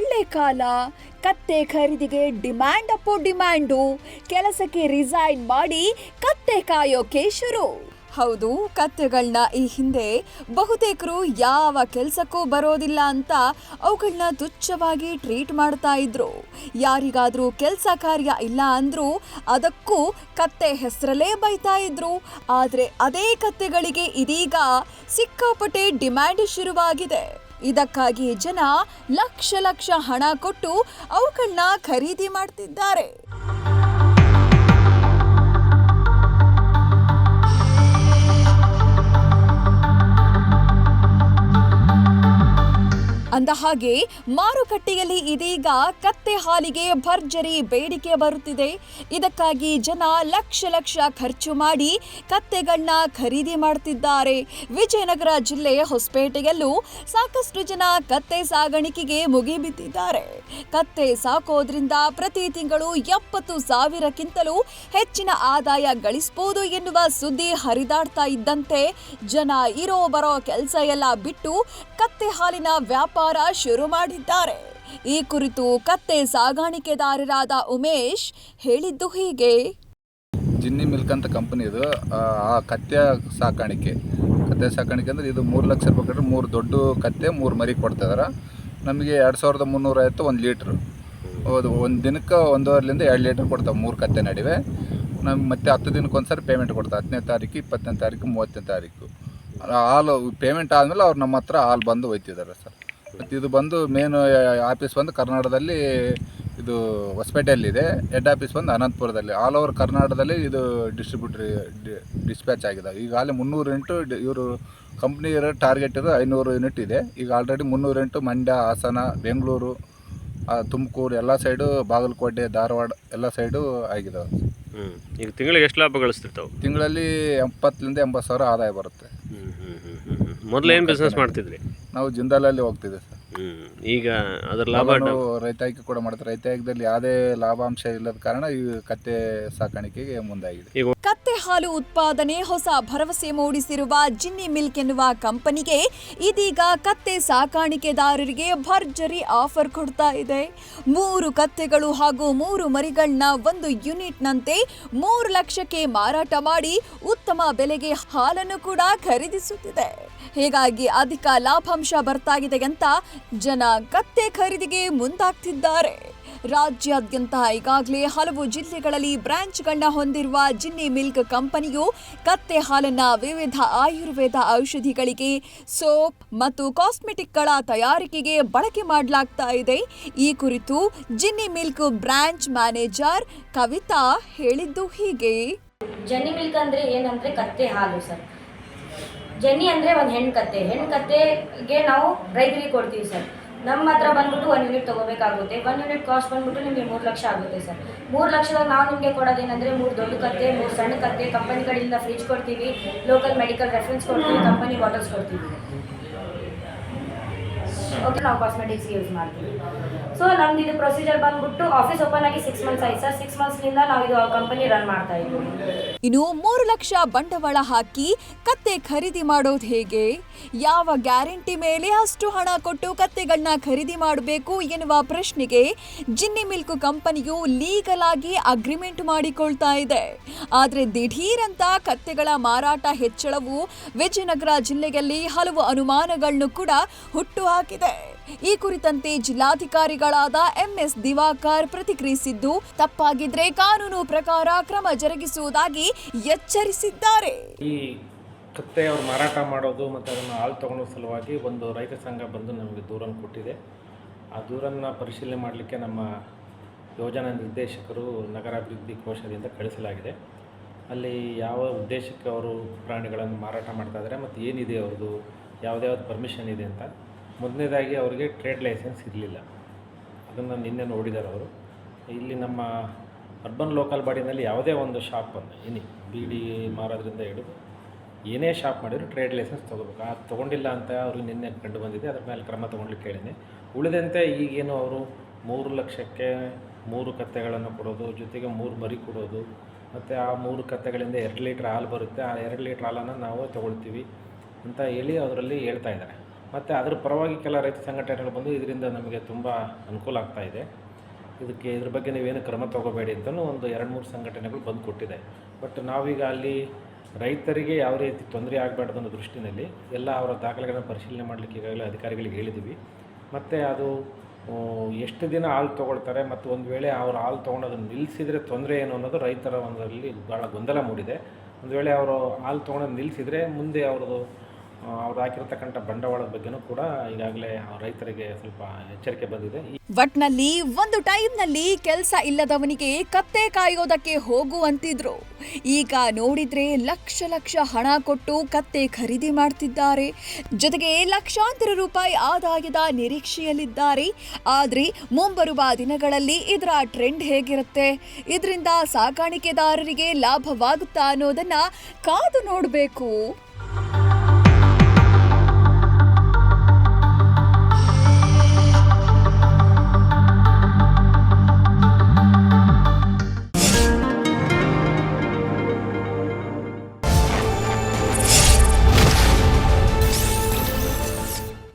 ಒಳ್ಳೆ ಕಾಲ, ಕತ್ತೆ ಖರೀದಿಗೆ ಡಿಮ್ಯಾಂಡ್ ಅಪ್ಪು ಡಿಮ್ಯಾಂಡು, ಕೆಲಸಕ್ಕೆ ರಿಸೈನ್ ಮಾಡಿ ಕತ್ತೆ ಕಾಯೋಕೆ ಶುರು. ಹೌದು ಕತ್ತೆಗಳನ್ನ ಈ ಹಿಂದೆ ಬಹುತೇಕರು ಯಾವ ಕೆಲಸಕ್ಕೂ ಬರೋದಿಲ್ಲ ಅಂತ ಅವುಗಳನ್ನ ತುಚ್ಛವಾಗಿ ಟ್ರೀಟ್ ಮಾಡ್ತಾ ಇದ್ರು. ಯಾರಿಗಾದರೂ ಕೆಲಸ ಕಾರ್ಯ ಇಲ್ಲ ಅಂದರೂ ಅದಕ್ಕೂ ಕತ್ತೆ ಹೆಸರಲ್ಲೇ ಬೈತಾ ಇದ್ರು. ಆದರೆ ಅದೇ ಕತ್ತೆಗಳಿಗೆ ಇದೀಗ ಸಿಕ್ಕಾಪಟ್ಟೆ ಡಿಮ್ಯಾಂಡ್ ಶುರುವಾಗಿದೆ. ಇದಕ್ಕಾಗಿ ಜನ ಲಕ್ಷ ಲಕ್ಷ ಹಣ ಕೊಟ್ಟು ಅವುಗಳನ್ನ ಖರೀದಿ ಮಾಡ್ತಿದ್ದಾರೆ. ಹಾಗೆ ಮಾರುಕಟ್ಟೆಯಲ್ಲಿ ಇದೀಗ ಕತ್ತೆ ಹಾಲಿಗೆ ಭರ್ಜರಿ ಬೇಡಿಕೆ ಬರುತ್ತಿದೆ. ಇದಕ್ಕಾಗಿ ಜನ ಲಕ್ಷ ಲಕ್ಷ ಖರ್ಚು ಮಾಡಿ ಕತ್ತೆಗಳನ್ನ ಖರೀದಿ ಮಾಡ್ತಿದ್ದಾರೆ ವಿಜಯನಗರ ಜಿಲ್ಲೆ ಹೊಸಪೇಟೆಯಲ್ಲೂ ಸಾಕಷ್ಟು ಜನ ಕತ್ತೆ ಸಾಗಾಣಿಕೆಗೆ ಮುಗಿಬಿದ್ದಿದ್ದಾರೆ. ಕತ್ತೆ ಸಾಕೋದ್ರಿಂದ ಪ್ರತಿ ತಿಂಗಳು ಎಪ್ಪತ್ತು ಸಾವಿರಕ್ಕಿಂತಲೂ ಹೆಚ್ಚಿನ ಆದಾಯ ಗಳಿಸಬಹುದು ಎನ್ನುವ ಸುದ್ದಿ ಹರಿದಾಡ್ತಾ ಇದ್ದಂತೆ ಜನ ಇರೋ ಬರೋ ಕೆಲಸ ಎಲ್ಲ ಬಿಟ್ಟು ಕತ್ತೆ ಹಾಲಿನ ವ್ಯಾಪಾರ ಶುರು ಮಾಡಿದ್ದಾರೆ. ಈ ಕುರಿತು ಕತ್ತೆ ಸಾಗಾಣಿಕೆದಾರರಾದ ಉಮೇಶ್ ಹೇಳಿದ್ದು ಹೀಗೆ. ಜಿನ್ನಿ ಮಿಲ್ಕ್ ಅಂತ ಕಂಪನಿ ಇದು. ಆ ಕತ್ತೆ ಸಾಕಾಣಿಕೆ. ಕತ್ತೆ ಸಾಕಾಣಿಕೆ ಅಂದರೆ ಇದು ಮೂರು ಲಕ್ಷ ರೂಪಾಯಿ ಕೊಟ್ಟರೆ ಮೂರು ದೊಡ್ಡ ಕತ್ತೆ, ಮೂರು ಮರಿ ಕೊಡ್ತಾಯಿದಾರೆ ನಮಗೆ ಎರಡು ಸಾವಿರದ ಮುನ್ನೂರೈವತ್ತು ಒಂದು ಲೀಟ್ರು. ಹೌದು, ಒಂದು ದಿನಕ್ಕೆ ಒಂದೂವರೆಲಿಂದ ಎರಡು ಲೀಟ್ರ್ ಕೊಡ್ತಾವೆ ಮೂರು ಕತ್ತೆ ನಡುವೆ. ನಮ್ಗೆ ಮತ್ತೆ ಹತ್ತು ದಿನಕ್ಕೆ ಒಂದ್ಸರಿ ಪೇಮೆಂಟ್ ಕೊಡ್ತಾರೆ ಹತ್ತನೇ ತಾರೀಕು, ಇಪ್ಪತ್ತನೇ ತಾರೀಕು, ಮೂವತ್ತನೇ ತಾರೀಕು. ಹಾಲು ಪೇಮೆಂಟ್ ಆದಮೇಲೆ ಅವ್ರು ನಮ್ಮ ಹತ್ರ ಹಾಲು ಬಂದು ಒಯ್ತಿದ್ದಾರೆ ಸರ್. ಮತ್ತು ಇದು ಬಂದು ಮೇನ್ ಆಫೀಸ್ ಬಂದು ಕರ್ನಾಟಕದಲ್ಲಿ ಇದು ಹೊಸಪೇಟೆಯಲ್ಲಿದೆ. ಹೆಡ್ ಆಫೀಸ್ ಬಂದು ಅನಂತಪುರದಲ್ಲಿ. ಆಲ್ ಓವರ್ ಕರ್ನಾಟಕದಲ್ಲಿ ಇದು ಡಿಸ್ಟ್ರಿಬ್ಯೂಟ್ರಿ ಡಿಸ್ಪ್ಯಾಚ್ ಆಗಿದೆ. ಈಗ ಅಲ್ಲಿ ಮುನ್ನೂರು ಇಂಟು ಇವರು ಕಂಪ್ನಿ ಇರೋ ಟಾರ್ಗೆಟ್ ಇರೋ ಐನೂರು ಯೂನಿಟ್ ಇದೆ. ಈಗ ಆಲ್ರೆಡಿ ಮುನ್ನೂರು ಎಂಟು ಮಂಡ್ಯ ಹಾಸನ ಬೆಂಗಳೂರು ತುಮಕೂರು ಎಲ್ಲ ಸೈಡು ಬಾಗಲಕೋಟೆ ಧಾರವಾಡ ಎಲ್ಲ ಸೈಡು ಆಗಿದಾವೆ ಈಗ ತಿಂಗಳಿಗೆ ಎಷ್ಟು ಲಾಭ ಗಳಿಸ್ತಿರ್ತಾವೆ? ತಿಂಗಳಲ್ಲಿ ಎಪ್ಪತ್ತರಿಂದ ಎಂಬತ್ತು ಸಾವಿರ ಆದಾಯ ಬರುತ್ತೆ. ಮೊದಲು ಏನು ಬಿಸ್ನೆಸ್ ಮಾಡ್ತಿದ್ರಿ? ನಾವು ಜಿಂದಾಲಲ್ಲಿ ಹೋಗ್ತಿದ್ದೆ ಸರ್. ಈಗ ಅದರ ಲಾಭ ರೈತಾಕಿ ಕೂಡ ಮಾಡ್ತಾರೆ. ರೈತಾಯ್ಕದಲ್ಲಿ ಯಾವುದೇ ಲಾಭಾಂಶ ಇಲ್ಲದ ಕಾರಣ ಈ ಕತ್ತೆ ಸಾಕಾಣಿಕೆಗೆ ಮುಂದಾಗಿದೆ. ಈಗ ಕತ್ತೆ ಹಾಲು ಉತ್ಪಾದನೆ ಹೊಸ ಭರವಸೆ ಮೂಡಿಸಿರುವ ಜಿನ್ನಿ ಮಿಲ್ಕ್ ಎನ್ನುವ ಕಂಪನಿಗೆ ಇದೀಗ ಕತ್ತೆ ಸಾಕಾಣಿಕೆದಾರರಿಗೆ ಭರ್ಜರಿ ಆಫರ್ ಕೊಡ್ತಾ ಇದೆ. ಮೂರು ಕತ್ತೆಗಳು ಹಾಗೂ ಮೂರು ಮರಿಗಳನ್ನ ಒಂದು ಯೂನಿಟ್ನಂತೆ ಮೂರು ಲಕ್ಷಕ್ಕೆ ಮಾರಾಟ ಮಾಡಿ ಉತ್ತಮ ಬೆಲೆಗೆ ಹಾಲನ್ನು ಕೂಡ ಖರೀದಿಸುತ್ತಿದೆ. ಹೀಗಾಗಿ ಅಧಿಕ ಲಾಭಾಂಶ ಬರ್ತಾಗಿದೆ ಅಂತ ಜನ ಕತ್ತೆ ಖರೀದಿಗೆ ಮುಂದಾಗ್ತಿದ್ದಾರೆ. ರಾಜ್ಯಾದ್ಯಂತ ಈಗಾಗಲೇ ಹಲವು ಜಿಲ್ಲೆಗಳಲ್ಲಿ ಬ್ರಾಂಚ್ಗಳನ್ನ ಹೊಂದಿರುವ ಜಿನ್ನಿ ಮಿಲ್ಕ್ ಕಂಪನಿಯು ಕತ್ತೆ ಹಾಲನ್ನ ವಿವಿಧ ಆಯುರ್ವೇದ ಔಷಧಿಗಳಿಗೆ, ಸೋಪ್ ಮತ್ತು ಕಾಸ್ಮೆಟಿಕ್ಗಳ ತಯಾರಿಕೆಗೆ ಬಳಕೆ ಮಾಡಲಾಗ್ತಾ ಇದೆ. ಈ ಕುರಿತು Jenny milk branch manager Kavita ಹೇಳಿದ್ದು ಹೀಗೆ. ಜನ್ನಿ ಮಿಲ್ಕ್ ಅಂದ್ರೆ ಏನಂದ್ರೆ ಕತ್ತೆ ಹಾಲು ಸರ್. ಜೆನ್ನಿ ಅಂದರೆ ಒಂದು ಹೆಣ್ಣು ಕತ್ತೆ ಹೆಣ್ಣು ಕತ್ತೆಗೆ ನಾವು ರೈತರಿಗೆ ಕೊಡ್ತೀವಿ ಸರ್. ನಮ್ಮ ಹತ್ರ ಬಂದ್ಬಿಟ್ಟು ಒಂದು ಯೂನಿಟ್ ತೊಗೋಬೇಕಾಗುತ್ತೆ. ಒಂದು ಯೂನಿಟ್ ಕಾಸ್ಟ್ ಬಂದ್ಬಿಟ್ಟು ನಿಮಗೆ ಮೂರು ಲಕ್ಷ ಆಗುತ್ತೆ ಸರ್. ಮೂರು ಲಕ್ಷದಾಗ ನಾವು ನಿಮಗೆ ಕೊಡೋದೇನೆಂದರೆ ಮೂರು ದೊಡ್ಡ ಕತ್ತೆ, ಮೂರು ಸಣ್ಣ ಕತ್ತೆ ಕಂಪನಿ ಕಡೆಯಿಂದ ಫ್ರಿಜ್ ಕೊಡ್ತೀವಿ ಲೋಕಲ್ ಮೆಡಿಕಲ್ ರೆಫರೆನ್ಸ್ ಕೊಡ್ತೀವಿ ಕಂಪನಿ ಬಾಟಲ್ಸ್ ಕೊಡ್ತೀವಿ. ಓಕೆ ನಾವು ಕಾಸ್ಮೆಟಿಕ್ಸ್ ಯೂಸ್ ಮಾಡ್ತೀವಿ. ಸೊ ನಮ್ದು ಇದು ಪ್ರೊಸೀಜರ್ ಬಂದ್ಬಿಟ್ಟು ಆಫೀಸ್ ಓಪನ್ ಆಗಿ ಸಿಕ್ಸ್ ಮಂತ್ಸ್ ಆಯ್ತು ಸರ್. ಸಿಕ್ಸ್ ಮಂತ್ಸ್ನಿಂದ ನಾವು ಇದು ಕಂಪನಿ ರನ್ ಮಾಡ್ತಾ ಇದ್ದೀವಿ. ಇನ್ನು ಮೂರು ಲಕ್ಷ ಬಂಡವಾಳ ಹಾಕಿ ಕತ್ತೆ ಖರೀದಿ ಮಾಡೋದು ಹೇಗೆ? ಯಾವ ಗ್ಯಾರಂಟಿ ಮೇಲೆ ಅಷ್ಟು ಹಣ ಕೊಟ್ಟು ಕತ್ತೆಗಳನ್ನ ಖರೀದಿ ಮಾಡಬೇಕು ಎನ್ನುವ ಪ್ರಶ್ನೆಗೆ ಜಿನ್ನಿ ಮಿಲ್ಕ್ ಕಂಪನಿಯು ಲೀಗಲ್ ಆಗಿ ಅಗ್ರಿಮೆಂಟ್ ಮಾಡಿಕೊಳ್ತಾ ಇದೆ. ಆದರೆ ದಿಢೀರಂತ ಕತ್ತೆಗಳ ಮಾರಾಟ ಹೆಚ್ಚಳವು ವಿಜಯನಗರ ಜಿಲ್ಲೆಯಲ್ಲಿ ಹಲವು ಅನುಮಾನಗಳನ್ನು ಕೂಡ ಹುಟ್ಟು ಹಾಕಿದೆ. ಈ ಕುರಿತಂತೆ ಜಿಲ್ಲಾಧಿಕಾರಿಗಳಾದ ಎಂಎಸ್ ದಿವಾಕರ್ ಪ್ರತಿಕ್ರಿಯಿಸಿದ್ದು, ತಪ್ಪಾಗಿದ್ರೆ ಕಾನೂನು ಪ್ರಕಾರ ಕ್ರಮ ಜರುಗಿಸುವುದಾಗಿ ಎಚ್ಚರಿಸಿದ್ದಾರೆ. ಈ ಕತ್ತೆ ಅವರು ಮಾರಾಟ ಮಾಡೋದು ಮತ್ತು ಅದನ್ನು ಹಾಲು ತಗೊಳ್ಳೋ ಸಲುವಾಗಿ ಒಂದು ರೈತ ಸಂಘ ಬಂದು ನಮಗೆ ದೂರನ್ನು ಕೊಟ್ಟಿದೆ. ಆ ದೂರನ್ನು ಪರಿಶೀಲನೆ ಮಾಡಲಿಕ್ಕೆ ನಮ್ಮ ಯೋಜನಾ ನಿರ್ದೇಶಕರು ನಗರಾಭಿವೃದ್ಧಿ ಕೋಶದಿಂದ ಕಳಿಸಲಾಗಿದೆ. ಅಲ್ಲಿ ಯಾವ ಉದ್ದೇಶಕ್ಕೆ ಅವರು ಪ್ರಾಣಿಗಳನ್ನು ಮಾರಾಟ ಮಾಡ್ತಾ ಇದ್ದಾರೆ, ಮತ್ತು ಏನಿದೆ ಅವ್ರದ್ದು, ಯಾವುದ್ಯಾವ್ದು ಪರ್ಮಿಷನ್ ಇದೆ ಅಂತ ಮೊದಲನೇದಾಗಿ ಅವರಿಗೆ ಟ್ರೇಡ್ ಲೈಸೆನ್ಸ್ ಇರಲಿಲ್ಲ. ಅದನ್ನು ನಿನ್ನೆ ನೋಡಿದ್ದಾರೆ ಅವರು. ಇಲ್ಲಿ ನಮ್ಮ ಅರ್ಬನ್ ಲೋಕಲ್ ಬಾಡಿನಲ್ಲಿ ಯಾವುದೇ ಒಂದು ಶಾಪ್ ಏನಿ, ಬೀಡಿ ಮಾರೋದ್ರಿಂದ ಹಿಡಿದು ಏನೇ ಶಾಪ್ ಮಾಡಿದ್ರು ಟ್ರೇಡ್ ಲೈಸೆನ್ಸ್ ತೊಗೋಬೇಕು. ಅದು ತೊಗೊಂಡಿಲ್ಲ ಅಂತ ಅವರು ನಿನ್ನೆ ಕಂಡು ಬಂದಿದೆ, ಅದ್ರ ಮೇಲೆ ಕ್ರಮ ತೊಗೊಂಡ್ಲಿಕ್ಕೆ ಹೇಳಿದೆ ಉಳಿದಂತೆ ಈಗೇನು ಅವರು ಮೂರು ಲಕ್ಷಕ್ಕೆ ಮೂರು ಕತ್ತೆಗಳನ್ನು ಕೊಡೋದು, ಜೊತೆಗೆ ಮೂರು ಮರಿ ಕೊಡೋದು, ಮತ್ತು ಆ ಮೂರು ಕತ್ತೆಗಳಿಂದ ಎರಡು ಲೀಟ್ರ್ ಹಾಲು ಬರುತ್ತೆ. ಆ ಎರಡು ಲೀಟ್ರ್ ಹಾಲನ್ನು ನಾವು ತೊಗೊಳ್ತೀವಿ ಅಂತ ಹೇಳಿ ಅದರಲ್ಲಿ ಹೇಳ್ತಾ ಇದ್ದಾರೆ. ಮತ್ತು ಅದರ ಪರವಾಗಿ ಕೆಲ ರೈತ ಸಂಘಟನೆಗಳು ಬಂದು ಇದರಿಂದ ನಮಗೆ ತುಂಬ ಅನುಕೂಲ ಆಗ್ತಾ ಇದೆ. ಇದಕ್ಕೆ ಇದ್ರ ಬಗ್ಗೆ ನೀವೇನು ಕ್ರಮ ತಗೋಬೇಡಿ ಅಂತಲೂ ಒಂದು ಎರಡು ಮೂರು ಸಂಘಟನೆಗಳು ಬಂದು ಕೊಟ್ಟಿದೆ. ಬಟ್ ನಾವೀಗ ಅಲ್ಲಿ ರೈತರಿಗೆ ಯಾವ ರೀತಿ ತೊಂದರೆ ಆಗಬಾರ್ದು ಅನ್ನೋ ದೃಷ್ಟಿನಲ್ಲಿ ಎಲ್ಲ ಅವರ ದಾಖಲೆಗಳನ್ನು ಪರಿಶೀಲನೆ ಮಾಡಲಿಕ್ಕೆ ಈಗಾಗಲೇ ಅಧಿಕಾರಿಗಳಿಗೆ ಹೇಳಿದ್ದೀವಿ. ಮತ್ತು ಅದು ಎಷ್ಟು ದಿನ ಹಾಲು ತೊಗೊಳ್ತಾರೆ ಮತ್ತು ಒಂದು ವೇಳೆ ಅವರು ಹಾಲು ಅದನ್ನು ನಿಲ್ಲಿಸಿದರೆ ತೊಂದರೆ ಏನು ಅನ್ನೋದು ರೈತರ ಒಂದರಲ್ಲಿ ಭಾಳ ಗೊಂದಲ ಮೂಡಿದೆ. ಒಂದು ವೇಳೆ ಅವರು ಹಾಲು ತೊಗೊಳೋದು ನಿಲ್ಲಿಸಿದರೆ ಮುಂದೆ ಅವ್ರದ್ದು ಅವ್ರು ಹಾಕಿರತಕ್ಕಂಥ ಬಂಡವಾಳದ ಬಗ್ಗೆನೂ ಕೂಡ ಈಗಾಗಲೇ ರೈತರಿಗೆ ಸ್ವಲ್ಪ ಎಚ್ಚರಿಕೆ ಬಂದಿದೆ. ಒಟ್ನಲ್ಲಿ ಒಂದು ಟೈಮ್ನಲ್ಲಿ ಕೆಲಸ ಇಲ್ಲದವನಿಗೆ ಕತ್ತೆ ಕಾಯೋದಕ್ಕೆ ಹೋಗುವಂತಿದ್ರು. ಈಗ ನೋಡಿದ್ರೆ ಲಕ್ಷ ಲಕ್ಷ ಹಣ ಕೊಟ್ಟು ಕತ್ತೆ ಖರೀದಿ ಮಾಡ್ತಿದ್ದಾರೆ. ಜೊತೆಗೆ ಲಕ್ಷಾಂತರ ರೂಪಾಯಿ ಆದಾಯದ ನಿರೀಕ್ಷೆಯಲ್ಲಿದ್ದಾರೆ. ಆದ್ರೆ ಮುಂಬರುವ ದಿನಗಳಲ್ಲಿ ಇದರ ಟ್ರೆಂಡ್ ಹೇಗಿರುತ್ತೆ? ಇದರಿಂದ ಸಾಕಾಣಿಕೆದಾರರಿಗೆ ಲಾಭವಾಗುತ್ತಾ ಅನ್ನೋದನ್ನ ಕಾದು ನೋಡಬೇಕು.